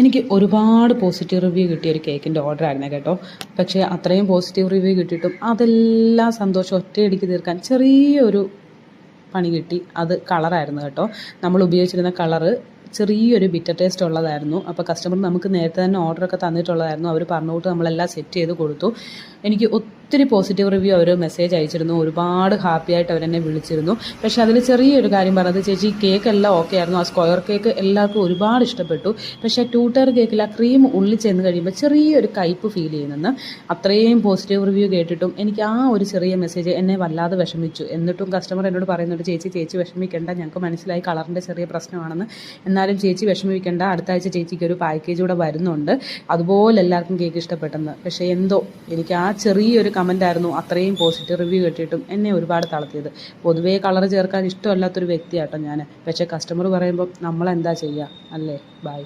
എനിക്ക് ഒരുപാട് positive review കിട്ടിയ ഒരു കേക്കിന്റെ ഓർഡർ ആയിരുന്നു കേട്ടോ. പക്ഷേ അത്രയും പോസിറ്റീവ് റിവ്യൂ കിട്ടിയിട്ടും അതെല്ലാം സന്തോഷം ഒറ്റയടിക്ക് തീർക്കാൻ ചെറിയൊരു പണി കിട്ടി. അത് കളറായിരുന്നു കേട്ടോ. നമ്മൾ ഉപയോഗിച്ചിരുന്ന കളറ് ചെറിയൊരു ബിറ്റർ ടേസ്റ്റ് ഉള്ളതായിരുന്നു. അപ്പോൾ കസ്റ്റമർ നമുക്ക് നേരത്തെ തന്നെ ഓർഡറൊക്കെ തന്നിട്ടുള്ളതായിരുന്നു. അവർ പറഞ്ഞുകൊണ്ട് നമ്മളെല്ലാം സെറ്റ് ചെയ്ത് കൊടുത്തു. എനിക്ക് ഒത്തിരി പോസിറ്റീവ് റിവ്യൂ അവർ മെസ്സേജ് അയച്ചിരുന്നു. ഒരുപാട് ഹാപ്പി ആയിട്ട് അവരെന്നെ വിളിച്ചിരുന്നു. പക്ഷേ അതിൽ ചെറിയൊരു കാര്യം പറഞ്ഞത് ചേച്ചി കേക്ക് എല്ലാം ഓക്കെ ആയിരുന്നു. ആ സ്ക്വയർ കേക്ക് എല്ലാവർക്കും ഒരുപാട് ഇഷ്ടപ്പെട്ടു. പക്ഷേ ടൂട്ടർ കേക്കിൽ ആ ക്രീം ഉള്ളിൽ ചെന്ന് കഴിയുമ്പോൾ ചെറിയൊരു കയ്പ്പ് ഫീൽ ചെയ്യുന്നെന്ന് അത്രയും പോസിറ്റീവ് റിവ്യൂ കേട്ടിട്ടും എനിക്ക് ആ ഒരു ചെറിയ മെസ്സേജ് എന്നെ വല്ലാതെ വിഷമിച്ചു. എന്നിട്ടും കസ്റ്റമർ എന്നോട് പറയുന്നുണ്ട് ചേച്ചി ചേച്ചി വിഷമിക്കേണ്ട. ഞങ്ങൾക്ക് മനസ്സിലായി കളറിന്റെ ചെറിയ പ്രശ്നമാണെന്ന്. എന്നാലും ചേച്ചി വിഷമിക്കേണ്ട. അടുത്ത ആഴ്ച ചേച്ചിക്ക് ഒരു പാക്കേജ് കൂടെ വരുന്നുണ്ട്. അതുപോലെ എല്ലാവർക്കും കേക്ക് ഇഷ്ടപ്പെട്ടെന്ന്. പക്ഷേ എന്തോ എനിക്ക് ആ ചെറിയൊരു കമന്റ് ആയിരുന്നു. അത്രയും പോസിറ്റീവ് റിവ്യൂ കിട്ടിയിട്ടും എന്നെ ഒരുപാട് തളർത്തിയത്. പൊതുവേ കളർ ചേർക്കാൻ ഇഷ്ടമല്ലാത്തൊരു വ്യക്തിയാട്ടോ ഞാൻ പക്ഷേ കസ്റ്റമർ പറയുമ്പോൾ നമ്മളെന്താ ചെയ്യുക അല്ലേ? ബൈ